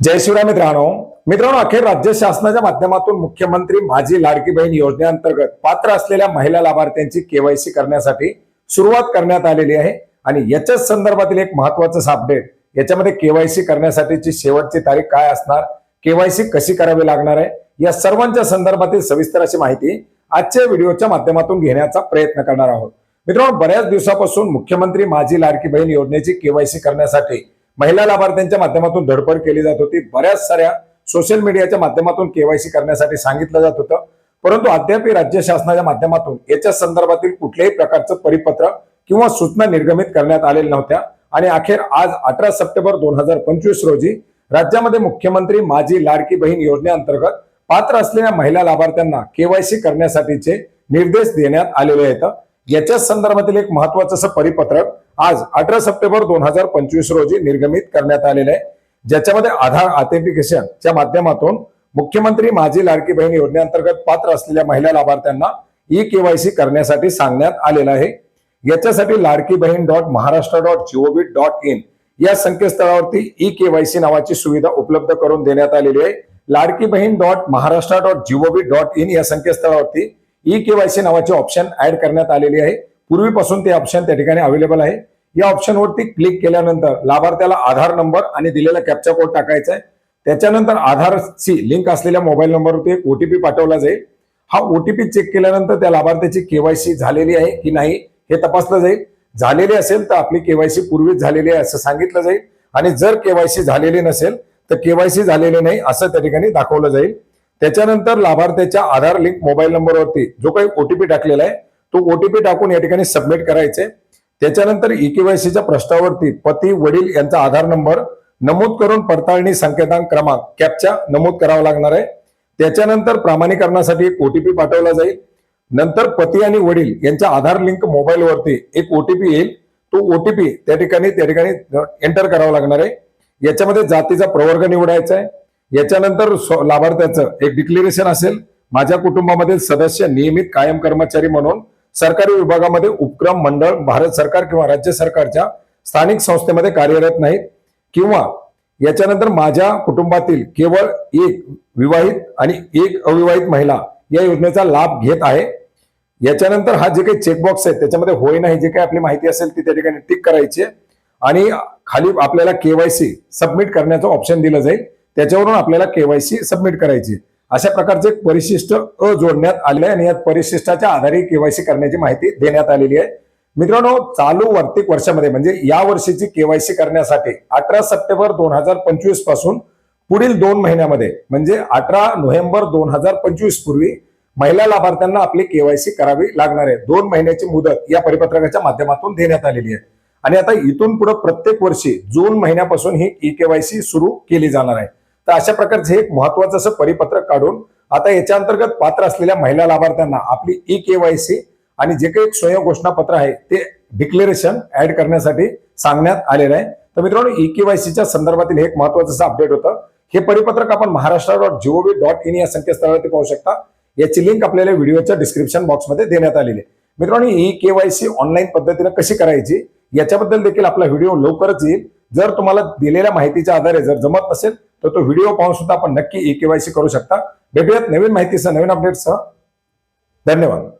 जय शिवराय मित्रांनो. मित्रांनो अखेर राज्य शासनाच्या माध्यमातून मुख्यमंत्री माझी लाडकी बहीण योजनेअंतर्गत पात्र असलेल्या महिला लाभार्थ्यांची केवायसी करण्यासाठी सुरुवात करण्यात आलेली आहे. आणि याच्याच संदर्भातील एक महत्वाचं अपडेट याच्यामध्ये केवायसी करण्यासाठीची शेवटची तारीख काय असणार केवायसी कशी करावी लागणार आहे या सर्वांच्या संदर्भातील सविस्तर अशी माहिती आजच्या व्हिडिओच्या माध्यमातून घेण्याचा प्रयत्न करणार आहोत. मित्रांनो बऱ्याच दिवसापासून मुख्यमंत्री माझी लाडकी बहीण योजनेची केवायसी करण्यासाठी महिला लाभार्थ्यांच्या माध्यमातून धडपड केली जात होती. बऱ्याच साऱ्या सोशल मीडियाच्या माध्यमातून केवायसी करण्यासाठी सांगितलं जात होतं. परंतु अद्याप राज्य शासनाच्या माध्यमातून याच्या संदर्भातील कुठल्याही प्रकारचं परिपत्र किंवा सूचना निर्गमित करण्यात आलेल्या नव्हत्या. आणि अखेर आज अठरा सप्टेंबर दोन हजार पंचवीस रोजी राज्यामध्ये मुख्यमंत्री माझी लाडकी बहीण योजनेअंतर्गत पात्र असलेल्या महिला लाभार्थ्यांना केवायसी करण्यासाठीचे निर्देश देण्यात आलेले आहेत. याच्या संदर्भातील एक महत्वाचं असं परिपत्रक आज अठरा सप्टेंबर दोन हजार पंचवीस रोजी निर्गमित करण्यात आलेलं आहे. ज्याच्यामध्ये आधार ऑथेंटिकेशनच्या माध्यमातून मुख्यमंत्री माझी लाडकी बहीण योजनेअंतर्गत पात्र असलेल्या महिला लाभार्थ्यांना ई केवायसी करण्यासाठी सांगण्यात आलेलं आहे. याच्यासाठी Ladki Bahin dot Maharashtra dot G O V dot in या संकेतस्थळावरती ई केवायसी नावाची सुविधा उपलब्ध करून देण्यात आलेली आहे. Ladki Bahin dot Maharashtra dot G O V dot in या संकेतस्थळावरती ई केवायसी नावाचे ऑप्शन ऍड करण्यात आलेली आहे. पूर्वीपासून ते ऑप्शन त्या ठिकाणी अवेलेबल आहे. या ऑप्शनवरती क्लिक केल्यानंतर लाभार्थ्याला आधार नंबर आणि दिलेला कॅप्चा कोड टाकायचा आहे. त्याच्यानंतर आधारची लिंक असलेल्या मोबाईल नंबरवरती एक ओटीपी पाठवला जाईल. हा ओटीपी चेक केल्यानंतर त्या लाभार्थ्याची केवायसी झालेली आहे की नाही हे तपासलं जाईल. झालेली असेल तर आपली केवायसी पूर्वीच झालेली आहे असं सांगितलं जाईल. आणि जर केवायसी झालेली नसेल तर केवायसी झालेली नाही असं त्या ठिकाणी दाखवलं जाईल. त्याच्यानंतर लाभार्थ्याच्या आधार लिंक मोबाईल नंबरवरती जो काही ओटीपी टाकलेला आहे तो ओटीपी टाकून या ठिकाणी सबमिट करायचे. त्याच्यानंतर ई केवायसीच्या प्रश्नावरती पती वडील यांचा आधार नंबर नमूद करून पडताळणी संकेतांक क्रमांक कॅपच्या नमूद करावा लागणार आहे. त्याच्यानंतर प्रामाणीकरणासाठी एक ओटीपी पाठवला जाईल. नंतर पती आणि वडील यांच्या आधार लिंक मोबाईलवरती एक ओटीपी येईल. तो ओटीपी त्या ठिकाणी त्या ठिकाणी एंटर करावा लागणार आहे. याच्यामध्ये जातीचा प्रवर्ग निवडायचा आहे. याच्यानंतर लाभार्थ्याचं एक डिक्लेरेशन असेल. माझ्या कुटुंबामधील सदस्य नियमित कायम कर्मचारी म्हणून सरकारी विभागामध्ये उपक्रम मंडळ भारत सरकार किंवा राज्य सरकारच्या स्थानिक संस्थेमध्ये कार्यरत नाहीत. किंवा याच्यानंतर माझ्या कुटुंबातील केवळ एक विवाहित आणि एक अविवाहित महिला या योजनेचा लाभ घेत आहे. याच्यानंतर हा जे काही चेकबॉक्स आहे त्याच्यामध्ये होय नाही जे काही आपली माहिती असेल ती त्या ठिकाणी टिक करायची आहे. आणि खाली आपल्याला केवायसी सबमिट करण्याचं ऑप्शन दिलं जाईल. त्याच्यावरून आपल्याला केवायसी सबमिट करायची. अशा प्रकारचे एक परिशिष्ट अ जोडण्यात आले आणि यात परिशिष्टाच्या आधारे केवायसी करण्याची माहिती देण्यात आलेली आहे. मित्रांनो चालू आर्थिक वर्षामध्ये म्हणजे या वर्षीची केवायसी करण्यासाठी अठरा सप्टेंबर दोन हजार पंचवीसपासून पुढील दोन महिन्यामध्ये म्हणजे अठरा नोव्हेंबर दोन हजार पंचवीस पूर्वी महिला लाभार्थ्यांना आपली केवायसी करावी लागणार आहे. दोन महिन्याची मुदत या परिपत्रकाच्या माध्यमातून देण्यात आलेली आहे. आणि आता इथून पुढे प्रत्येक वर्षी जून महिन्यापासून ही ई केवायसी सुरू केली जाणार आहे. तर अशा प्रकारचे एक महत्वाचं असं परिपत्रक काढून आता याच्या अंतर्गत पात्र असलेल्या महिला लाभार्थ्यांना आपली ई केवायसी आणि जे काही स्वयं घोषणापत्र आहे ते डिक्लेरेशन ऍड करण्यासाठी सांगण्यात आलेलं आहे. तर मित्रांनो ई केवायसीच्या संदर्भातील हे एक महत्वाचं असं अपडेट होतं. हे परिपत्रक आपण Maharashtra dot G O V dot in या संकेतस्थळावरती पाहू शकता. याची लिंक आपल्याला व्हिडिओच्या डिस्क्रिप्शन बॉक्समध्ये देण्यात आलेली आहे. मित्रांनो ई केवायसी ऑनलाईन पद्धतीने कशी करायची याच्याबद्दल देखील आपला व्हिडिओ लवकरच येईल. जर तुम्हाला दिलेल्या माहितीच्या आधारे जर जमत नसेल तर तो व्हिडिओ पाहून सुद्धा आपण नक्की ई केवायसी करू शकता. भेटूयात नवीन माहितीसह नवीन अपडेटसह धन्यवाद.